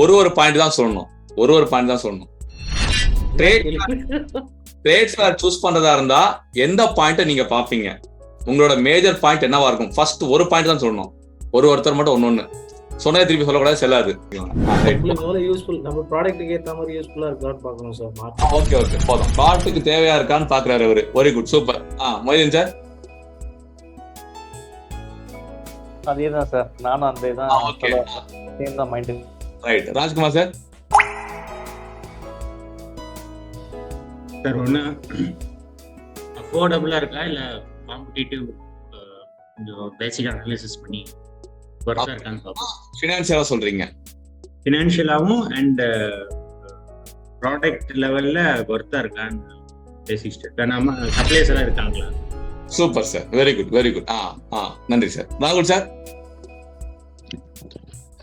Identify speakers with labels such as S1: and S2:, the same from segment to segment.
S1: ஒரு ஒரு பாயிண்ட் தான் சொல்லணும். ஒரு ஒரு பாயிண்ட் தான் சொல்லணும். ட்ரேட் ட்ரேட் ஃபேர் சூஸ் பண்றதா இருந்தா எந்த பாயிண்ட்டை நீங்க பாப்பீங்க உங்களோட மேஜர் பாயிண்ட் என்னவா இருக்கும்? ஃபர்ஸ்ட் ஒரு பாயிண்ட் தான் சொல்லணும். ஒரு ஒருத்தர் மட்டும் ஒன்னு ஒன்னு சொன்னதை திருப்பி சொல்லக்கூடாது செல்லாது.
S2: யூஸ்ஃபுல் நம்ம ப்ராடக்ட்டுக்கு ஏத்த மாதிரி யூஸ்ஃபுல்லா இருக்கான்னு பார்க்கணும் சார்
S1: ஓகே ஓகே போதும். ப்ராடக்ட்டுக்கு தேவையா இருக்கான்னு பாக்குறாரு அவரு. Very good super ah Moideen sir
S3: அதே தான் சார். நானும் அந்த இதான்
S1: ஓகே
S3: சேம் தான் mind
S1: right Rajkumar sir
S4: sir ஒன்று அஃபோர்டபுளாக இருக்கா? இல்லை காம்படிட்டிவ் கொஞ்சம் பேசிக் அனாலிசிஸ் பண்ணி ஒர்க்காக இருக்கான்னு பார்ப்போம்
S1: ஃபினான்சியலா சொல்றீங்க.
S4: ஃபினான்ஷியலாகவும் அண்ட் ப்ராடக்ட் லெவலில் ஒர்த்தாக இருக்கான்னு பேசிக் ஸ்டெப் நம்ம சப்ளைஸ் எல்லாம் இருக்காங்களா?
S1: Super sir very good very good ஆ ஆ. நன்றி சார் ராகுல் சார்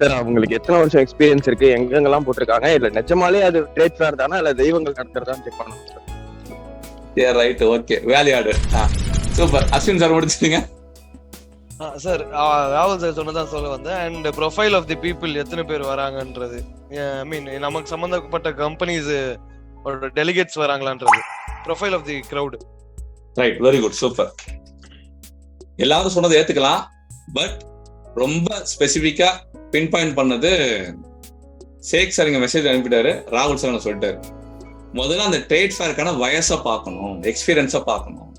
S5: சார் அவங்களுக்கு எத்தனை வருஷம் எக்ஸ்பீரியன்ஸ் இருக்கு? எங்கெங்கெல்லாம் போட்டிருக்காங்க? இல்ல நிஜமாலே அது ட்ரேட் ஃபேர் தானா? இல்ல தெய்வங்கள் நடத்துறதான்னு செக் பண்ணணும்? சார்
S1: ஏ ரைட் ஓகே வேலையாடு சூப்பர் அஸ்வின் சார் முடிச்சிட்டீங்க?
S6: சார் ராகுல் சார் சொன்னதான் சொல்ல வந்தேன். And profile of the people எத்தனை பேர் வராங்கன்றது. ஐ மீன் நமக்கு சம்பந்தப்பட்ட companies delegates வராங்களான்றது. Profile of the crowd.
S1: Right very good super எல்லாரும் சொன்னதை ஏத்துக்கலாம். பட் ரொம்ப ஸ்பெசிஃபிக்கா பின் பாயிண்ட் பண்ணது சேக் சார் இங்கே மெசேஜ் அனுப்பிட்டாரு. ராகுல் சார் சொல்லிட்டாரு. முதல்ல அந்த ட்ரேட் ஃபேருக்கான வயசை பார்க்கணும் எக்ஸ்பீரியன்ஸை பார்க்கணும்.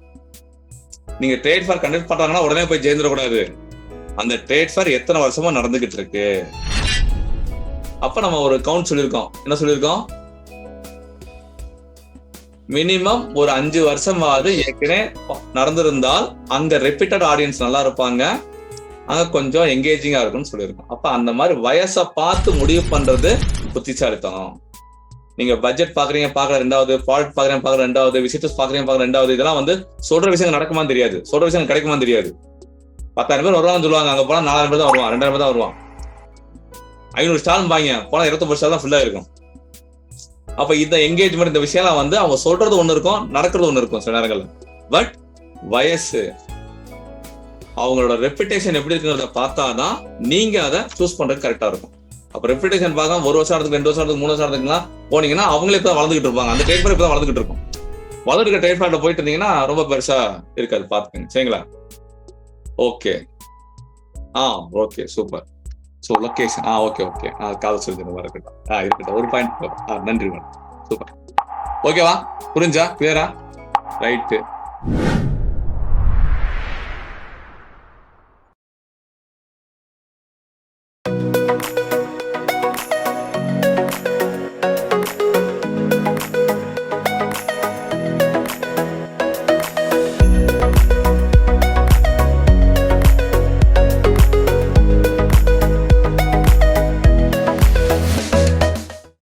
S1: நீங்க ட்ரேட் ஃபேர் கண்டக்ட் பண்றாங்கன்னா உடனே போய் கூடாது அந்த ட்ரேட் ஃபேர் எத்தனை வருஷமா நடந்துகிட்டு இருக்கு? அப்ப நம்ம ஒரு கவுண்ட் சொல்லியிருக்கோம். என்ன சொல்லியிருக்கோம்? மினிமம் ஒரு அஞ்சு வருஷமாவது ஏற்கனவே நடந்திருந்தால் அங்க ரெப்பீட்டட் ஆடியன்ஸ் நல்லா இருப்பாங்க. அங்க கொஞ்சம் எங்கேஜிங்கா இருக்கும்னு சொல்லியிருக்கோம். அப்ப அந்த மாதிரி வயசை பார்த்து முடிவு பண்றது புத்திசாலித்தனம். நீங்க பட்ஜெட் பாக்குறீங்க பாக்குற ரெண்டாவது ப்ராடக்ட் பாக்குறீங்க பாக்குற ரெண்டாவது விசிட்டர்ஸ் பாக்குறீங்க பாக்குற ரெண்டாவது இதெல்லாம் வந்து சொல்ற விஷயம் நடக்குமா தெரியாது. சொல்ற விஷயம் கிடைக்குமா தெரியாது. பத்தாயிரம் பேர் வருவாங்கன்னு சொல்லுவாங்க. அங்க போனா நாலாயிரம் பேர் தான் வருவான் ரெண்டாயிரம் பேர் தான் வருவான் ஐநூறு ஸ்டால் வாங்க போனா இருபத்தொம்பது ஸ்டால் தான் ஃபுல்லா இருக்கும். அப்ப இந்த என்கேஜ்மெண்ட் இந்த விஷயம்லாம் வந்து அவங்க சொல்றது ஒண்ணு இருக்கும் நடக்கிறது ஒண்ணு இருக்கும் சில நேரங்கள்ல. பட் வயசு. அவங்களோட ரெப்புடேஷன் எப்படி இருக்குங்கிறத பார்த்தாதான் நீங்க அதை சூஸ் பண்றது கரெக்டா இருக்கும். அப்ப ரெப்புடேஷன் பார்க்க ஒரு வருஷம் இடத்துக்கு ரெண்டு வருஷம் இடத்துக்கு மூணு வருஷம் இடத்துக்குலாம் போனீங்கன்னா அவங்களே இப்ப வளர்ந்துகிட்டு இருப்பாங்க. அந்த ட்ரேட் இப்ப வளர்ந்துகிட்டு இருக்கும். வளர்க்க ட்ரேட் ஃபேர்ல போயிட்டு இருந்தீங்கன்னா ரொம்ப பெருசா இருக்காது. பாத்துக்கங்க சரிங்களா? Okay ah okay super so location ah okay okay ah காதல் சொல்லி இருக்கட்டும். ஆ இருக்கட்டும். ஒரு பாயிண்ட் ஆ நன்றி மேடம் சூப்பர் ஓகேவா புரிஞ்சா? கிளியரா ரைட்டு